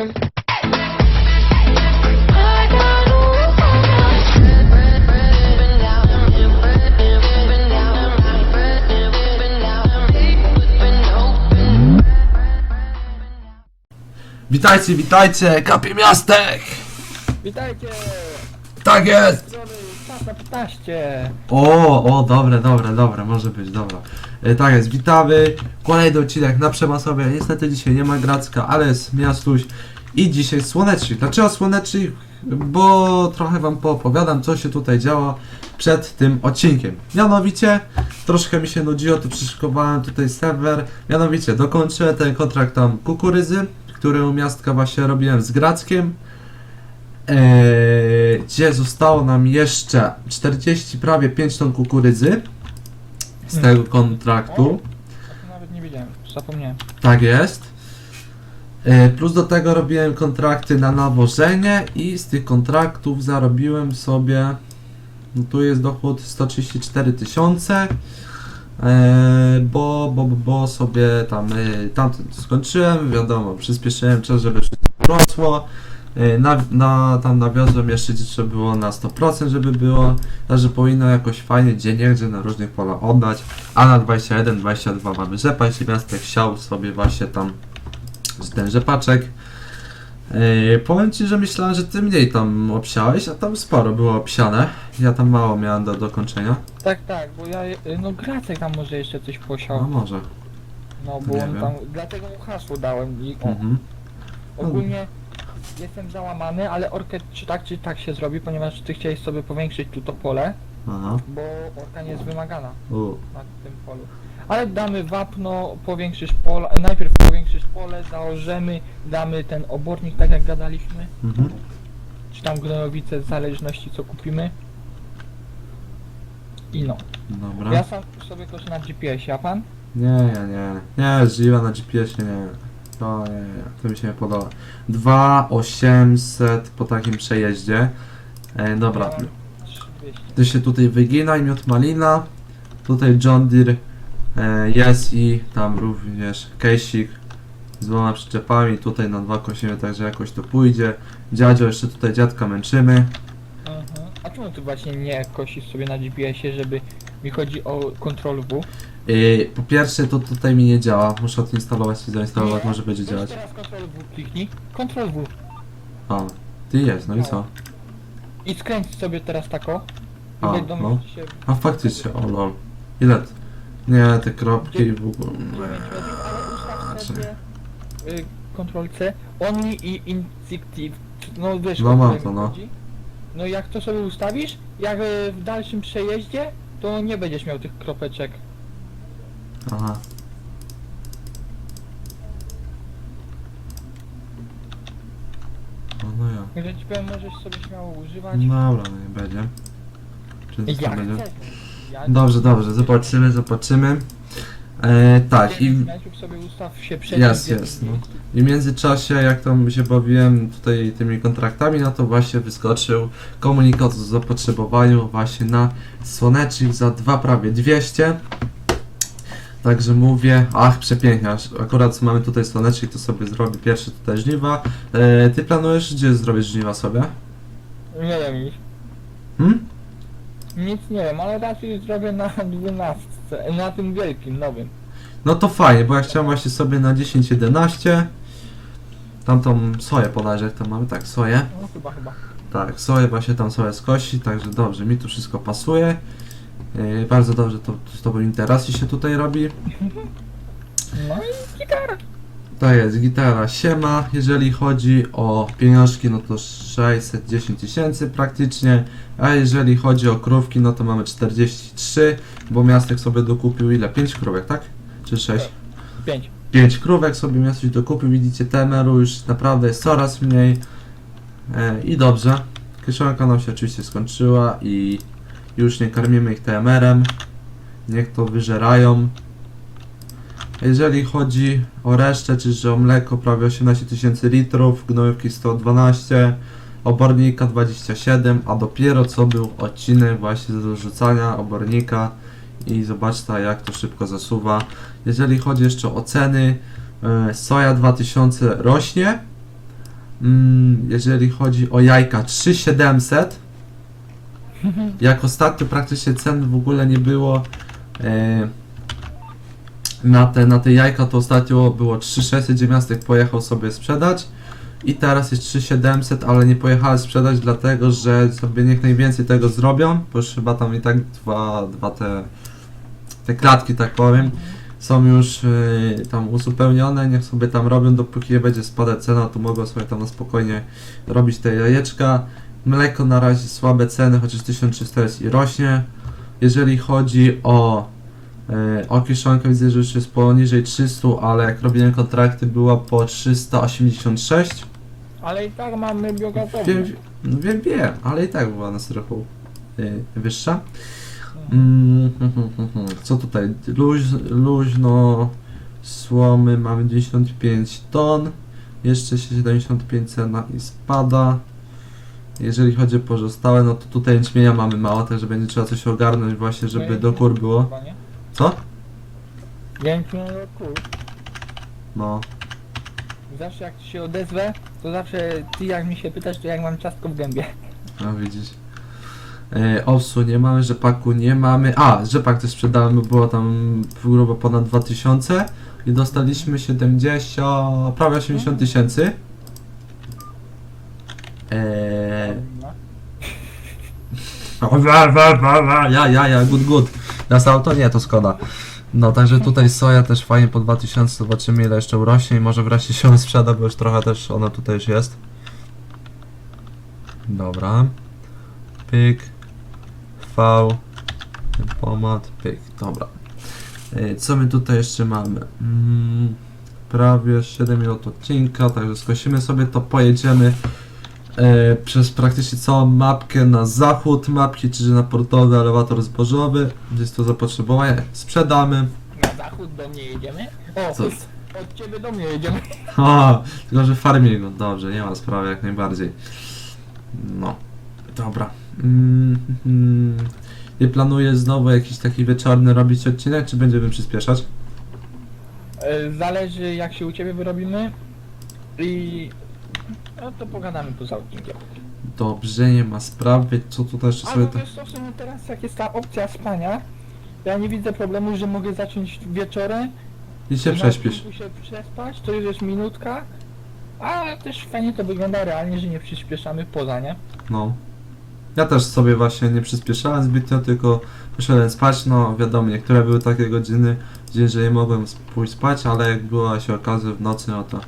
him. Got Witajcie, witajcie, kapie miastek! Witajcie! Tak jest! Strony czas na 15! O, o, dobre, dobre, dobre, może być, dobra. E, tak jest, witamy. Kolejny odcinek na Przemasowie. Niestety dzisiaj nie ma Gracka, ale jest Miastuś. I dzisiaj słonecznik. Dlaczego słonecznik? Bo trochę wam poopowiadam, co się tutaj działo przed tym odcinkiem. Mianowicie, troszkę mi się nudziło, to przyszykowałem tutaj serwer. Mianowicie, dokończyłem ten kontrakt tam kukurydzy, który u miastka właśnie robiłem z Grackiem. Eee, gdzie zostało nam jeszcze 40, prawie 5 ton kukurydzy z tego kontraktu. To nawet nie wiedziałem, zapomniałem. Tak jest. E, plus do tego robiłem kontrakty na nawożenie i z tych kontraktów zarobiłem sobie, no tu jest dochód 134 tysiące, e, bo, bo, bo, bo sobie tam, e, tam skończyłem, wiadomo, przyspieszyłem czas, żeby wszystko rosło. E, Na, na, tam jeszcze gdzie trzeba było na 100%, żeby było, także powinno jakoś fajnie gdzie niegdzie na różnych polach oddać, a na 21, 22 mamy rzepa, jeśli miastek chciał sobie właśnie tam ten rzepaczek. Yy, powiem Ci, że myślałem, że Ty mniej tam obsiałeś, a tam sporo było obsiane. Ja tam mało miałem do dokończenia. Tak, tak, bo ja, no Gracek tam może jeszcze coś No posiał. może. No bo nie on wiem. tam, dlatego mu hasło dałem i Mhm. ogólnie jestem załamany, ale orkę czy tak czy tak się zrobi, ponieważ ty chciałeś sobie powiększyć tu to pole, Aha. bo orka nie jest wymagana U. na tym polu. Ale damy wapno, powiększysz pole, najpierw powiększysz pole, założymy, damy ten obornik, tak jak gadaliśmy. Mhm. czy tam gnojowice w zależności co kupimy. I no. Dobra. Ja sam sobie koszę na GPS-ie, a pan? Nie, ja nie. Nie, żyła na GPS-ie, nie. To nie, to mi się nie podoba. 2800 po takim przejeździe. E, dobra. Ja mam 3200. Ty się tutaj wyginaj, miód malina. Tutaj John Deere e, jest i tam również Kejsik z dwoma przyczepami. Tutaj na dwa kosimy, także jakoś to pójdzie. Dziadzio, jeszcze tutaj dziadka męczymy. Mhm. A czemu ty właśnie nie kosisz sobie na GPS-ie, żeby mi chodzi o Ctrl W? E, po pierwsze to tutaj mi nie działa, muszę odinstalować i zainstalować, może będzie weź działać. teraz Ctrl W kliknij. Ctrl W. A, ty jest, no i co? I skręć sobie teraz tako. I A, będą no. się A faktycznie, o lol. Ile? t- Nie, te kropki w ogóle. 9 godzin, ale ustaw sobie y, Ctrl C, Only i Instinctive. No wiesz No o mam mi to, no. chodzi? No jak to sobie ustawisz, jak y, w dalszym przejeździe, to nie będziesz miał tych kropeczek. Aha. No, no ja. Także ci powiem, możesz sobie śmiało używać. Dobra, no nie będzie. Czy to jak będzie? chcesz. Ja Dobrze, dobrze, zobaczymy, zobaczymy. E, tak, i, Najpierw sobie ustaw się przed Jest, jest, no. i w międzyczasie, jak tam się bawiłem tutaj tymi kontraktami, no to właśnie wyskoczył komunikat o zapotrzebowaniu właśnie na słonecznik za dwa prawie 200. Także mówię, ach przepięknie, aż akurat mamy tutaj słonecznik, to sobie zrobię pierwsze tutaj żniwa. E, ty planujesz gdzie zrobić żniwa sobie? Nie wiem nic. Hmm? Nic nie wiem, ale raczej zrobię na 12, na tym wielkim, nowym. No to fajnie, bo ja chciałem właśnie sobie na 10-11 tamtą soję podać, jak tam mamy, tak, soję. No chyba, chyba. Tak, soję właśnie tam soję skosi, także dobrze, mi tu wszystko pasuje. Yy, bardzo dobrze to z tobą interakcji się tutaj robi. No i gitara. To jest gitara siema, jeżeli chodzi o pieniążki, no to 610 tysięcy praktycznie, a jeżeli chodzi o krówki, no to mamy 43, bo miastek sobie dokupił ile? 5 krówek, tak? Czy 6? 5. 5 krówek sobie miastoś dokupił, widzicie temeru już naprawdę jest coraz mniej e, i dobrze. Kieszonka nam się oczywiście skończyła i już nie karmimy ich TMR-em, niech to wyżerają. Jeżeli chodzi o resztę, czyli o mleko prawie 18 tysięcy litrów, gnojówki 112, obornika 27, a dopiero co był odcinek właśnie do rzucania obornika i zobaczcie jak to szybko zasuwa. Jeżeli chodzi jeszcze o ceny, e, soja 2000 rośnie, Mm, jeżeli chodzi o jajka 3700. Jak ostatnio praktycznie cen w ogóle nie było e, na, te, na te jajka, to ostatnio było 3600 dziewiętnastek pojechał sobie sprzedać. I teraz jest 3700, ale nie pojechałem sprzedać, dlatego że sobie niech najwięcej tego zrobią, bo już chyba tam i tak dwa, dwa te, te klatki, tak powiem, są już y, tam uzupełnione, niech sobie tam robią, dopóki nie będzie spadać cena, to mogą sobie tam na spokojnie robić te jajeczka. Mleko na razie słabe ceny, chociaż 1300 jest i rośnie. Jeżeli chodzi o y, o kiszonkę, widzę, że już jest poniżej 300, ale jak robiłem kontrakty było po 386. Ale i tak mamy biogazownię. Wiem, no wiem, wiem, ale i tak była na trochę y, wyższa. Mm, hmm, hmm, hmm, hmm. Co tutaj? Luź, luźno słomy mamy 95 ton. Jeszcze się 75 cena i spada. Jeżeli chodzi o pozostałe, no to tutaj jęczmienia mamy mało, także będzie trzeba coś ogarnąć właśnie, żeby do kur było. Chyba nie? Co? Jęczmień do kur. No. Zawsze jak się odezwę, to zawsze ty jak mi się pytasz, to jak mam ciastko w gębie. No widzisz. E, owsu nie mamy, rzepaku nie mamy. A, rzepak też sprzedałem, bo było tam grubo ponad 2000 i dostaliśmy 70, prawie 80 tysięcy. Eee, ja, ja, ja, good, good. Na to nie, to szkoda. No, także tutaj soja też fajnie po 2000, zobaczymy ile jeszcze urośnie i może wreszcie się sprzeda, bo już trochę też ona tutaj już jest. Dobra. Pyk. V. Pomad. Pyk. Dobra. E, Co my tutaj jeszcze mamy? Mm, prawie 7 minut odcinka, także skosimy sobie to, pojedziemy e, przez praktycznie całą mapkę na zachód mapki, czyli na portowy elewator zbożowy, gdzie jest to zapotrzebowanie, sprzedamy. Na zachód do mnie jedziemy? O, Co? od ciebie do mnie jedziemy. O, tylko że farmingu, dobrze, nie ma sprawy jak najbardziej. No, dobra. Mm, mm. Nie planuję znowu jakiś taki wieczorny robić odcinek, czy będziemy przyspieszać? E, Zależy jak się u ciebie wyrobimy i no to pogadamy poza odcinkiem. Dobrze, nie ma sprawy. Co tutaj jeszcze sobie Albo to... wiesz co, w sumie teraz jak jest ta opcja spania, ja nie widzę problemu, że mogę zacząć wieczorem. I się na prześpisz. się przespać, to już jest minutka. A też fajnie to wygląda realnie, że nie przyspieszamy poza, nie? No. Ja też sobie właśnie nie przyspieszałem zbytnio, tylko poszedłem spać. No wiadomo, niektóre były takie godziny, gdzie że nie mogłem pójść spać, ale jak była się okazja w nocy, no to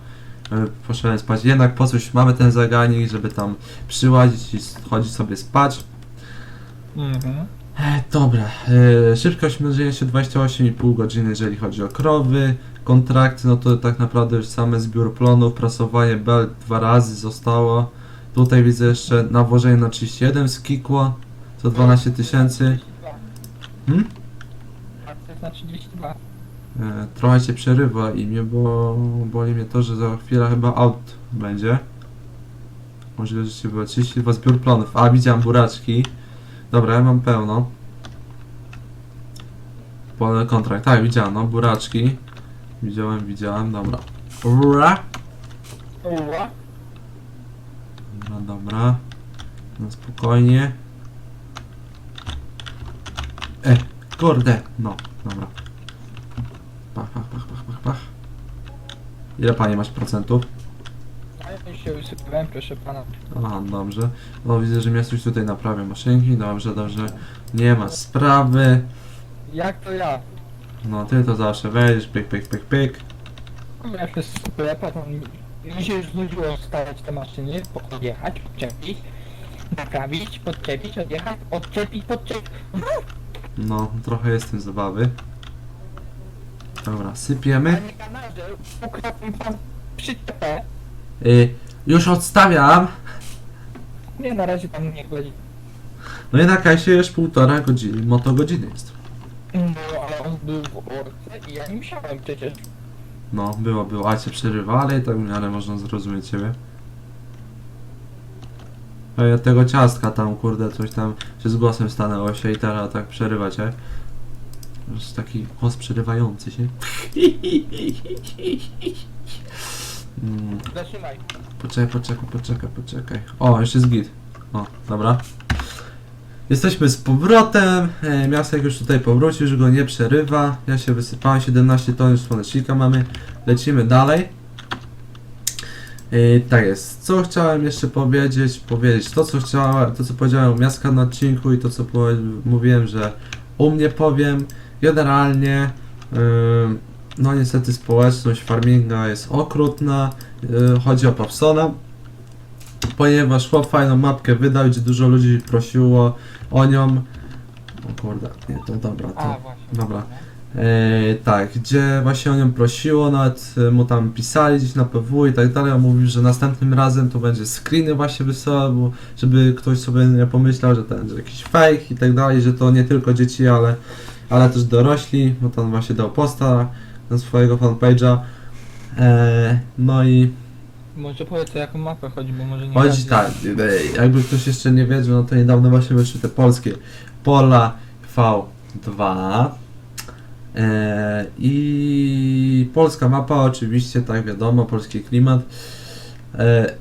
e, poszedłem spać. Jednak po coś mamy ten zaganik, żeby tam przyłazić i chodzić sobie spać. Mhm. E, dobra, e, szybkość mierzenia się 28,5 godziny, jeżeli chodzi o krowy. Kontrakty, no to tak naprawdę już same zbiór plonów, prasowanie bel dwa razy zostało. Tutaj widzę jeszcze nawożenie na 31 skikło, to 12 tysięcy. Hmm? Na 32. E, trochę się przerywa i mnie, bo boli mnie to, że za chwilę chyba out będzie. Możliwe, że się było 32 zbiór plonów. A, widziałem buraczki. Dobra, ja mam pełno. Pole kontrakt, tak, widziałem, no, buraczki. Widziałem, widziałem, dobra. Ura. Dobra, dobra. No spokojnie. E, kurde, no, dobra. Pach, pach, pach, pach, pach, pach. Ile panie masz procentów? Ja się usypałem, proszę pana. Aha, dobrze. No widzę, że coś tutaj naprawia maszynki. Dobrze, dobrze. Nie ma sprawy. Jak to ja? No ty to zawsze wejdziesz, pyk, pyk, pyk, pyk. Ja się sklepa, to mi- mi się już znudziło stawiać te maszyny, podjechać, podczepić, naprawić, podczepić, odjechać, odczepić, podczepić. No, trochę jest tym zabawy. Dobra, sypiemy. Panie kanarze, ukradł mi pan przyczepę. Y, już odstawiam. Nie, na razie tam nie chodzi. No i na kasie już półtora godziny, moto godziny jest. No, ale on był w orce i ja nie musiałem przecież. No, było, było, a cię przerywa, ale i tak w miarę można zrozumieć ciebie. A ja tego ciastka tam, kurde, coś tam się z głosem stanęło się i teraz tak przerywa cię. Jest taki głos przerywający się. Mm, Zatrzymaj. Poczekaj, poczekaj, poczekaj, poczekaj. O, jeszcze jest git. O, dobra. Jesteśmy z powrotem. E, Miastek już tutaj powrócił, już go nie przerywa. Ja się wysypałem, 17 ton już słonecznika mamy. Lecimy dalej. E, tak jest. Co chciałem jeszcze powiedzieć? Powiedzieć to, co chciałem, to co powiedziałem u Miaska na odcinku i to, co mówiłem, że u mnie powiem. Generalnie, no niestety społeczność farminga jest okrutna. Yy, chodzi o Papsona, ponieważ chłop fajną mapkę wydał, gdzie dużo ludzi prosiło o nią. O kurde, nie, to dobra, to... A, właśnie. dobra. E, tak, gdzie właśnie o nią prosiło, nawet e, mu tam pisali gdzieś na PW i tak dalej, on mówił, że następnym razem to będzie screeny właśnie wysyłał, bo- żeby ktoś sobie nie pomyślał, że to będzie jakiś fake i tak dalej, że to nie tylko dzieci, ale, ale też dorośli, bo tam właśnie dał posta na swojego fanpage'a. E, no i Może powiedz o jaką mapę chodzi, bo może nie Chodzi każdy- tak, e, jakby ktoś jeszcze nie wiedział, no to niedawno właśnie wyszły te polskie Pola V2 e, i polska mapa oczywiście, tak wiadomo, polski klimat. E,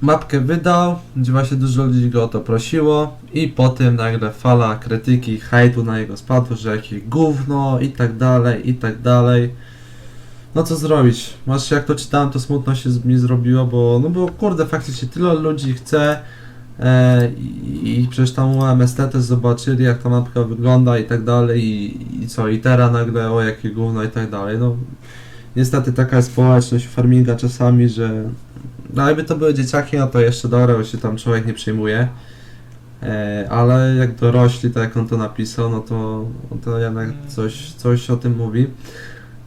mapkę wydał, gdzie właśnie dużo ludzi go o to prosiło i potem nagle fala krytyki, hejtu na jego spadło, że jakie gówno i tak dalej, i tak dalej. No co zrobić? Masz jak to czytałem, to smutno się mi zrobiło, bo no bo kurde, faktycznie tyle ludzi chce e, i, i przecież tam UMST też zobaczyli jak ta mapka wygląda i tak dalej i, i co, i teraz nagle o jakie gówno i tak dalej, no niestety taka jest społeczność farminga czasami, że no jakby to były dzieciaki, no to jeszcze dobra, bo się tam człowiek nie przejmuje. E, ale jak dorośli, tak jak on to napisał, no to, to jednak coś, coś o tym mówi.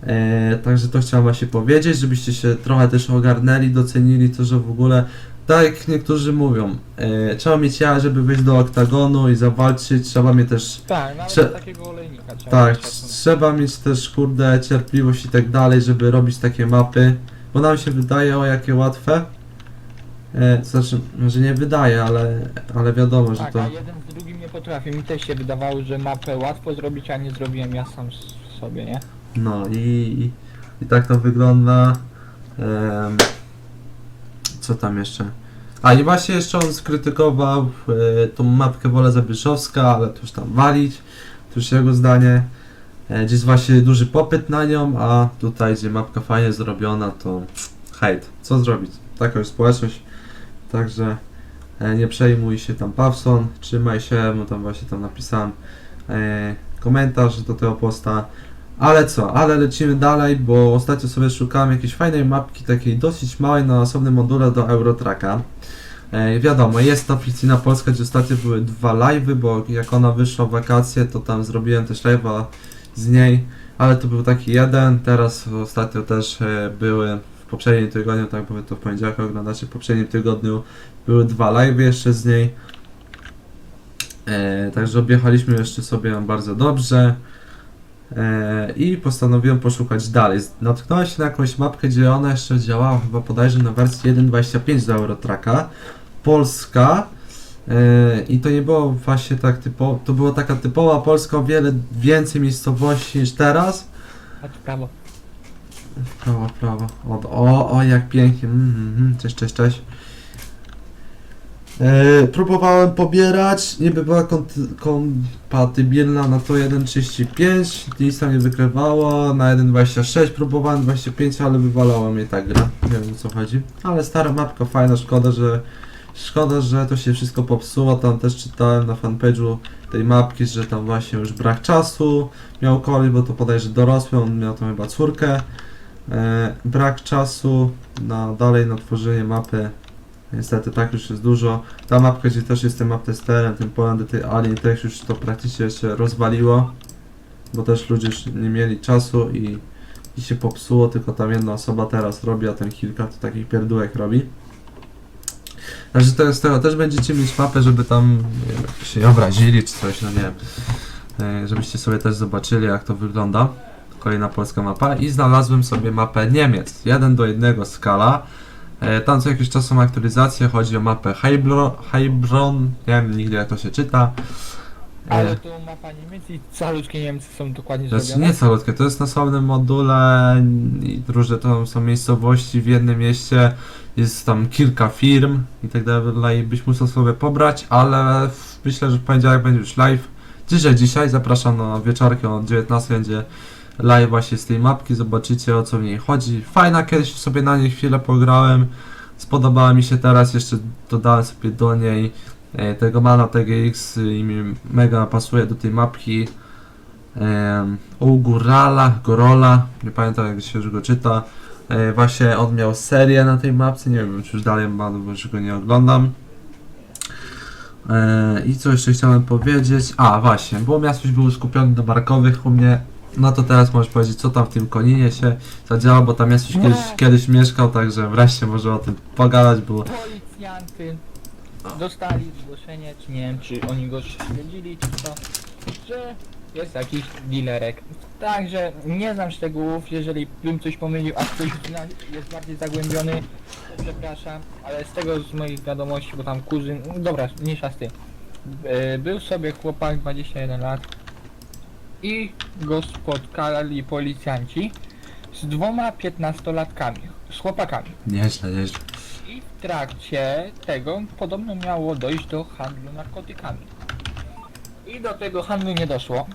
E, także to chciałem właśnie powiedzieć, żebyście się trochę też ogarnęli, docenili to, że w ogóle, tak jak niektórzy mówią, e, trzeba mieć ja, żeby wejść do oktagonu i zawalczyć, trzeba mieć też, Tak, nawet Trze- takiego olejnika trzeba tak, mieć szacunek. trzeba mieć też, kurde, cierpliwość i tak dalej, żeby robić takie mapy, bo nam się wydaje, o jakie łatwe. E, to znaczy, może nie wydaje, ale, ale wiadomo, że Tak, to... a jeden z drugim nie potrafi. Mi też się wydawało, że mapę łatwo zrobić, a nie zrobiłem ja sam s- sobie, nie? No i, i, i tak to wygląda. Em, co tam jeszcze? A i właśnie jeszcze on skrytykował e, tą mapkę Wola Zabyszowska, ale to już tam walić. To już jego zdanie. E, gdzie jest właśnie duży popyt na nią, a tutaj gdzie mapka fajnie zrobiona to hejt. Co zrobić? Taka już społeczność. Także e, nie przejmuj się tam Pawson, trzymaj się, mu tam właśnie tam napisałem e, komentarz do tego posta. Ale co, ale lecimy dalej, bo ostatnio sobie szukałem jakiejś fajnej mapki, takiej dosyć małej na osobnym module do Eurotracka. E, wiadomo, jest to fikcyjna Polska, gdzie ostatnio były dwa live'y, bo jak ona wyszła w wakacje, to tam zrobiłem też live'a z niej, ale to był taki jeden, teraz ostatnio też e, były w poprzednim tygodniu, tak wy to w poniedziałek oglądacie, w poprzednim tygodniu były dwa live'y jeszcze z niej. E, także objechaliśmy jeszcze sobie ją bardzo dobrze. E, I postanowiłem poszukać dalej. Natknąłem się na jakąś mapkę, gdzie ona jeszcze działała chyba bodajże na wersji 1.25 do Eurotracka. Polska. E, I to nie było właśnie tak typowo, to była taka typowa Polska, o wiele więcej miejscowości niż teraz. Chodź w prawo. Prawo, prawo. O, o, o jak pięknie. Mm, mm, cześć, cześć, cześć. E, próbowałem pobierać, niby była kompatybilna na to 1.35, nic tam nie wykrywało, na 1.26 próbowałem 25, ale wywalało mnie ta gra, nie wiem o co chodzi. Ale stara mapka, fajna, szkoda, że szkoda, że to się wszystko popsuło, tam też czytałem na fanpage'u tej mapki, że tam właśnie już brak czasu miał kolej, bo to podajże dorosły, on miał tam chyba córkę. E, brak czasu na dalej na tworzenie mapy. Niestety tak już jest dużo. Ta mapka, gdzie też jestem map testerem, ten Poland tej Alien też już to praktycznie się rozwaliło. Bo też ludzie już nie mieli czasu i, i się popsuło, tylko tam jedna osoba teraz robi, a ten kilka to takich pierdółek robi. Także to z tego też będziecie mieć mapę, żeby tam nie wiem, się obrazili czy coś, no nie wiem. E, żebyście sobie też zobaczyli jak to wygląda. Kolejna polska mapa i znalazłem sobie mapę Niemiec. 1 do 1 skala. E, tam co jakiś czas są aktualizacje, chodzi o mapę Heilbro, Heilbronn, nie wiem nigdy jak to się czyta. Ale to mapa Niemiec i calutkie Niemcy są dokładnie To jest zrobione. nie calutkie, to jest na sławnym module i różne to są miejscowości, w jednym mieście jest tam kilka firm i tak dalej, byś musiał sobie pobrać, ale w- myślę, że w poniedziałek będzie już live. Dzisiaj, dzisiaj zapraszam na wieczorkiem o 19 będzie live właśnie z tej mapki, zobaczycie o co w niej chodzi. Fajna, kiedyś sobie na niej chwilę pograłem, spodobała mi się teraz, jeszcze dodałem sobie do niej tego Mana TGX i mi mega pasuje do tej mapki. U Górala, Gorola, nie pamiętam jak się już go czyta. E, właśnie on miał serię na tej mapce, nie wiem czy już dalej ma, bo już go nie oglądam. E, I co jeszcze chciałem powiedzieć? A właśnie, bo Miastuś był skupiony do markowych u mnie. No to teraz możesz powiedzieć, co tam w tym koninie się zadziało, bo tam Miastuś Nie. kiedyś, kiedyś mieszkał, także wreszcie może o tym pogadać, bo Policjanty dostali zgłoszenie, czy nie wiem, czy oni go śledzili, czy co, że jest jakiś dealerek. Także nie znam szczegółów, jeżeli bym coś pomylił, a ktoś jest bardziej zagłębiony, to przepraszam, ale z tego z moich wiadomości, bo tam kuzyn, no dobra, mniejsza z tym. E, Był sobie chłopak 21 lat i go spotkali policjanci z dwoma 15-latkami, z chłopakami. nieźle, nieźle. I w trakcie tego podobno miało dojść do handlu narkotykami. I do tego handlu nie doszło.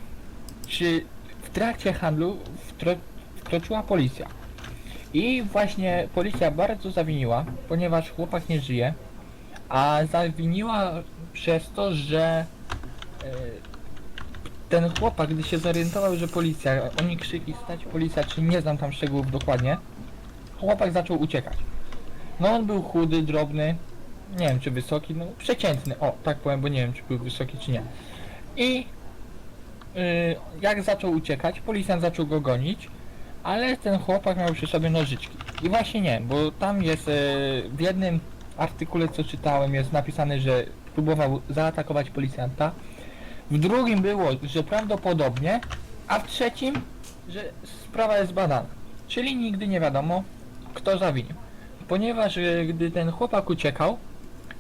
Czy w trakcie handlu wtro wkroczyła policja. I właśnie policja bardzo zawiniła, ponieważ chłopak nie żyje, a zawiniła przez to, że e, ten chłopak, gdy się zorientował, że policja, oni krzyki stać policja, czy nie znam tam szczegółów dokładnie, chłopak zaczął uciekać. No on był chudy, drobny, nie wiem czy wysoki, no przeciętny, o tak powiem, bo nie wiem czy był wysoki czy nie. I yy, jak zaczął uciekać, policjant zaczął go gonić, ale ten chłopak miał przy sobie nożyczki. I właśnie nie, bo tam jest yy, w jednym artykule co czytałem jest napisane, że próbował zaatakować policjanta. W drugim było, że prawdopodobnie, a w trzecim, że sprawa jest badana. Czyli nigdy nie wiadomo, kto zawinił. Ponieważ e, gdy ten chłopak uciekał,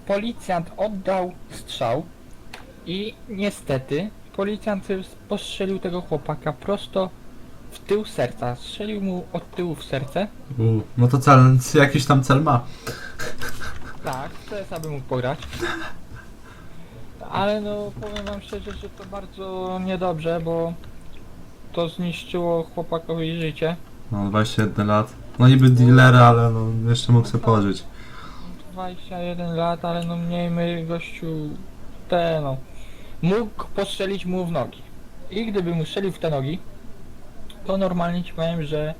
policjant oddał strzał i niestety policjant postrzelił tego chłopaka prosto w tył serca. Strzelił mu od tyłu w serce. U, no to cel, jakiś tam cel ma. Tak, CS aby mógł pograć. Ale no powiem wam szczerze, że to bardzo niedobrze, bo to zniszczyło chłopakowi życie. No 21 lat. No niby dealer, ale no jeszcze mógł sobie pożyć. 21 lat, ale no miejmy gościu te no. Mógł postrzelić mu w nogi. I gdyby mu strzelił w te nogi, to normalnie ci powiem, że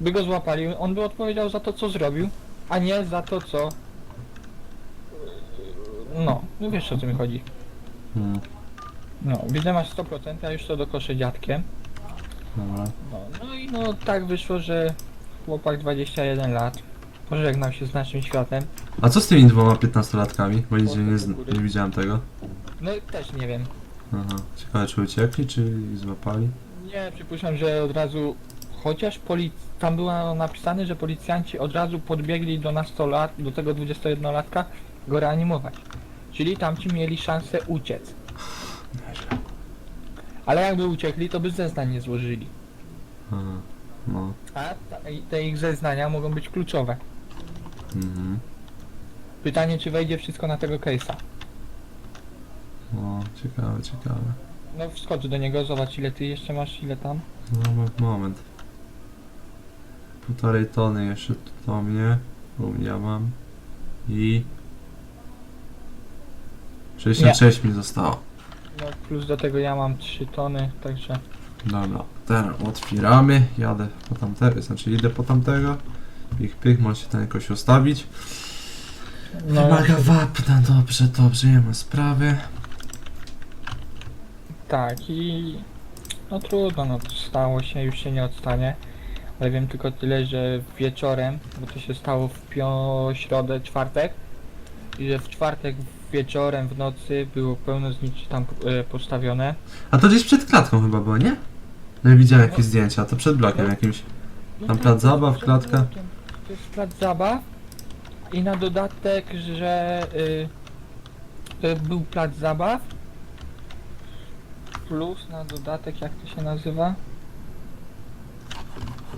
by go złapali. On by odpowiedział za to, co zrobił, a nie za to, co. No, no wiesz o co mi chodzi. Hmm, No, widzę masz 100%, a już to do koszy dziadkiem. dobra. No, no i no tak wyszło, że chłopak 21 lat pożegnał się z naszym światem. A co z tymi dwoma 15-latkami? Bo nigdzie nie, z- nie widziałem tego. No też nie wiem. Aha. Ciekawe czy uciekli, czy ich złapali? Nie, przypuszczam, że od razu, chociaż polic... tam było napisane, że policjanci od razu podbiegli do nastolat, do tego 21-latka go reanimować. Czyli tamci mieli szansę uciec. Ale jakby uciekli, to by zeznań nie złożyli. Aha. No. A ta, i te ich zeznania mogą być kluczowe. Mhm. Pytanie, czy wejdzie wszystko na tego case'a. No, ciekawe, ciekawe. No wskocz do niego, zobacz ile ty jeszcze masz, ile tam. No, mo- moment. Półtorej tony jeszcze tu do mnie. U mnie ja mam. I... 66 mi zostało. No plus do tego ja mam 3 tony, także... Dobra, teraz otwieramy, jadę po tamtego, znaczy idę po tamtego. Pich, pich, może się ten jakoś ustawić. No, Wymaga wapna, dobrze, dobrze, nie ma sprawy. tak i... No trudno, no to stało się, już się nie odstanie. Ale wiem tylko tyle, że wieczorem, bo to się stało w pio... środę, czwartek. I że w czwartek wieczorem, w nocy było pełno zniczy tam e, postawione. A to gdzieś przed klatką chyba było, nie? No widziałem jakieś zdjęcia, to przed blokiem jakimś. Tam plac zabaw, klatka. To jest plac zabaw i na dodatek, że y, to był plac zabaw plus na dodatek, jak to się nazywa?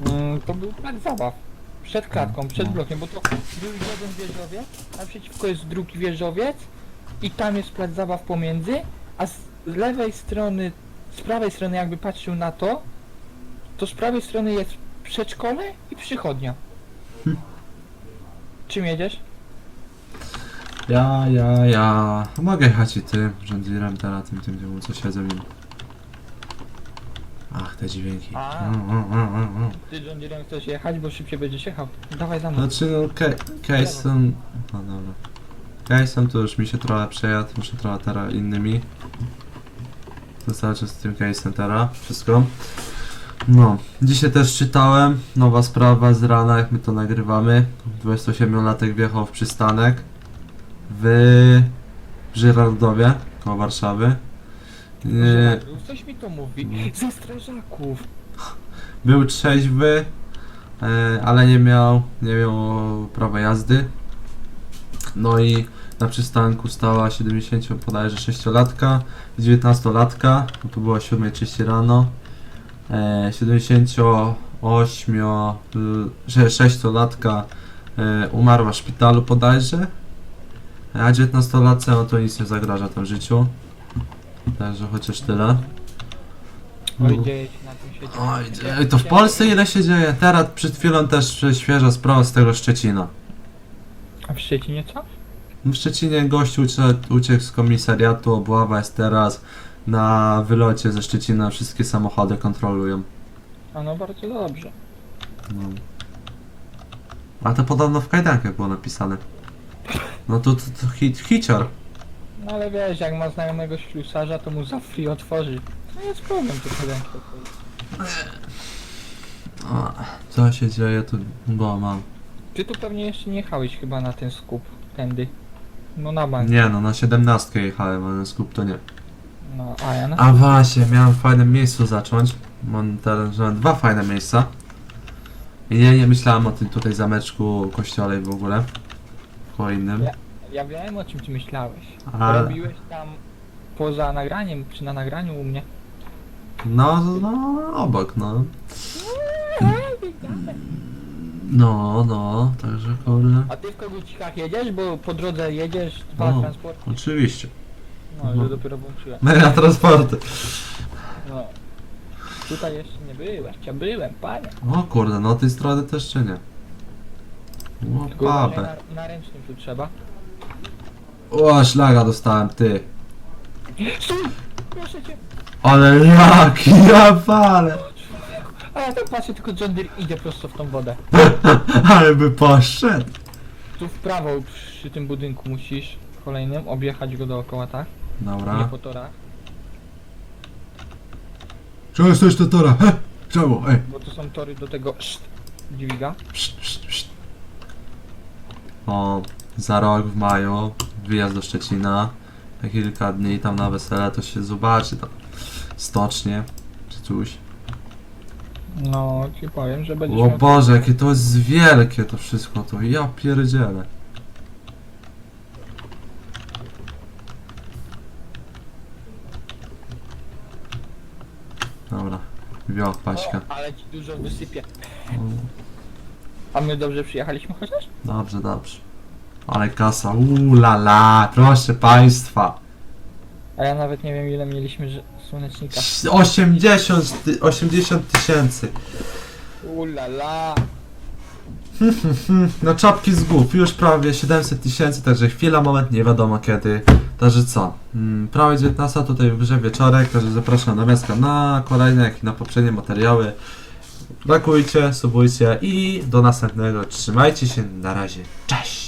Mm, to był plac zabaw. Przed klatką, przed No. blokiem, bo to był jeden wieżowiec, naprzeciwko jest drugi wieżowiec i tam jest plac zabaw pomiędzy, a z lewej strony, z prawej strony jakby patrzył na to, to z prawej strony jest przedszkole i przychodnia. Czym jedziesz? Ja, ja, ja. Mogę jechać i tym, rządzirem teraz, tym, tym, tym, co siedzę im. Ach, te dźwięki. A. Mm, mm, mm, mm. Ty John Deere chcesz jechać, bo szybciej będziesz jechał. Dawaj za mną. Znaczy, no, Ke- Kejsem... No dobra. Kejsem to już mi się trochę przejadł, muszę trochę teraz innymi. Wystarczy z tym case'em teraz, wszystko. No, dzisiaj też czytałem, nowa sprawa z rana, jak my to nagrywamy. 27-latek wjechał w przystanek w Żyrardowie, koło Warszawy. Nie, Coś mi to mówi. Ze strażaków. był trzeźwy, e, ale nie miał, nie miał prawa jazdy. No i na przystanku stała 70 bodajże 6-latka i 19-latka, no to było 7.30 rano. E, 78, l- że 6-latka e, umarła w szpitalu bodajże, a 19-latce no to nic nie zagraża tam życiu. Także chociaż tyle. Oj, dzieje się na tym świecie. Oj, to w Polsce ile się dzieje? Teraz przed chwilą też świeża sprawa z tego Szczecina. A w Szczecinie co? W Szczecinie gościu uciekł, z komisariatu, obława jest teraz na wylocie ze Szczecina, wszystkie samochody kontrolują. A no bardzo dobrze. No. A to podobno w kajdankach było napisane. No to, to, to hit, hicior. No ale wiesz, jak ma znajomego ślusarza, to mu za free otworzy. No jest problem tylko rękę O, co się dzieje tu? Bo mam. Ty tu pewnie jeszcze nie jechałeś chyba na ten skup tędy. No na bank. Nie no, na 17 jechałem, ale skup to nie. No, a ja na... A właśnie, miałem w fajnym miejscu zacząć. Mam teraz że mam dwa fajne miejsca. I nie, nie myślałem o tym tutaj zameczku, kościole i w ogóle. O innym. Ja wiem o czym ty myślałeś. Ale, Robiłeś tam poza nagraniem, czy na nagraniu u mnie. no, no, obok, no. No, no, także kurde. A ty w kogucikach jedziesz, bo po drodze jedziesz dwa O. transporty. Oczywiście. No, Mhm. że dopiero włączyłem. Mega transporty. No. Tutaj jeszcze nie byłeś, ja byłem, panie. O kurde, no tej strony też czy nie? O Tylko uważaj, babę. na, na ręcznym tu trzeba. O, szlaga dostałem, ty. Stój! Proszę cię! Ale jak, ja palę. A ja tak patrzę, tylko John Deere idzie prosto w tą wodę. Ale by poszedł. Tu w prawo przy tym budynku musisz kolejnym objechać go dookoła, tak? Nie Dobra. po torach, Czemu jesteś to tora? He? Czemu? Ej. bo to są tory do tego szt, dźwiga. Pszt, pszt, pszt. O, za rok w maju wyjazd do Szczecina. Na kilka dni tam na wesele to się zobaczy tam stocznie czy coś. No, ci powiem, że będziesz O miał- Boże, jakie to jest wielkie to wszystko to. Ja pierdzielę. Dobra, wio, paśka. O, ale ci dużo wysypie. O, A my dobrze przyjechaliśmy chociaż? Dobrze, dobrze. Ale kasa, uuu la la, proszę państwa. A ja nawet nie wiem ile mieliśmy że- słonecznika. 80, ty- 80 tysięcy. Ulala! No czapki z głów, już prawie 700 tysięcy, także chwila, moment, nie wiadomo kiedy. Także co, mm, prawie 19 tutaj w grze wieczorek, także zapraszam na miasto na kolejne, jak i na poprzednie materiały. Brakujcie, subujcie i do następnego. Trzymajcie się, na razie, cześć!